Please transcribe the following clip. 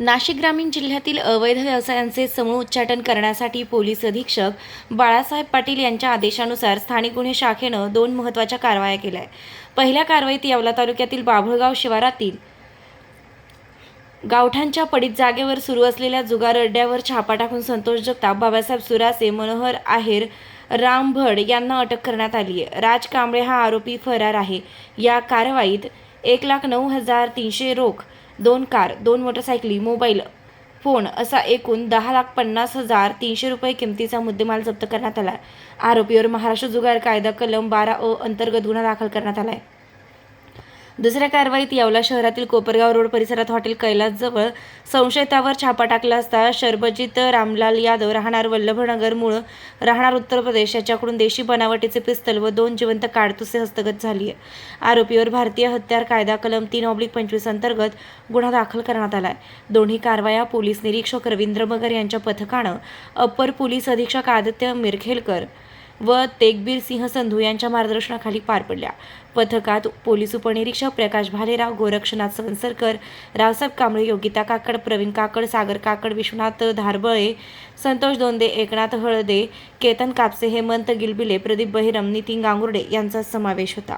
नाशिक ग्रामीण जिल्ह्यातील अवैध व्यवसायांचे समूळ उच्चाटन करण्यासाठी पोलीस अधीक्षक बाळासाहेब पाटील यांच्या आदेशानुसार स्थानिक गुन्हे शाखेनं दोन महत्त्वाच्या कारवाया केल्या. आहेत पहिल्या कारवाईत येवला तालुक्यातील बाभळगाव शिवारातील गावठांच्या पडीत जागेवर सुरू असलेल्या जुगार अड्ड्यावर छापा टाकून संतोष जगताप बाबासाहेब सुरासे मनोहर आहेर राम भड यांना अटक करण्यात आली आहे राज कांबळे हा आरोपी फरार आहे. या कारवाईत एक लाख नऊ हजार तीनशे रोख दोन कार दोन मोटरसायकली मोबाईल फोन असा एकूण दहा लाख पन्नास हजार तीनशे रुपये किमतीचा मुद्देमाल जप्त करण्यात आला आरोपीवर महाराष्ट्र जुगार कायदा कलम बारा अ अंतर्गत गुन्हा दाखल करण्यात आला आहे दुसऱ्या कारवाईत येवला शहरातील कोपरगाव रोड परिसरात हॉटेल कैलासजवळ संशयितावर छापा टाकला असता शर्बजित रामलाल यादव राहणार वल्लभनगर मूळ राहणार उत्तर प्रदेश याच्याकडून देशी बनावटीचे पिस्तल व दोन जिवंत काडतुसे हस्तगत झाली आहे आरोपीवर भारतीय हत्यार कायदा कलम तीन ऑब्लिक पंचवीस अंतर्गत गुन्हा दाखल करण्यात आला आहे दोन्ही कारवाया पोलीस निरीक्षक रवींद्र मगर यांच्या पथकानं अप्पर पोलीस अधीक्षक आदित्य मिरखेलकर व तेगबीर सिंह संधू यांच्या मार्गदर्शनाखाली पार पडल्या. पथकात पोलीस उपनिरीक्षक प्रकाश भालेराव गोरक्षनाथ संसरकर रावसाहेब कांबळे योगिता काकड प्रवीण काकड सागर काकड विश्वनाथ धारबळे संतोष दोंदे एकनाथ हळदे केतन कापसे हेमंत गिलबिले प्रदीप बहिरम नितीन गांगुर्डे यांचा समावेश होता.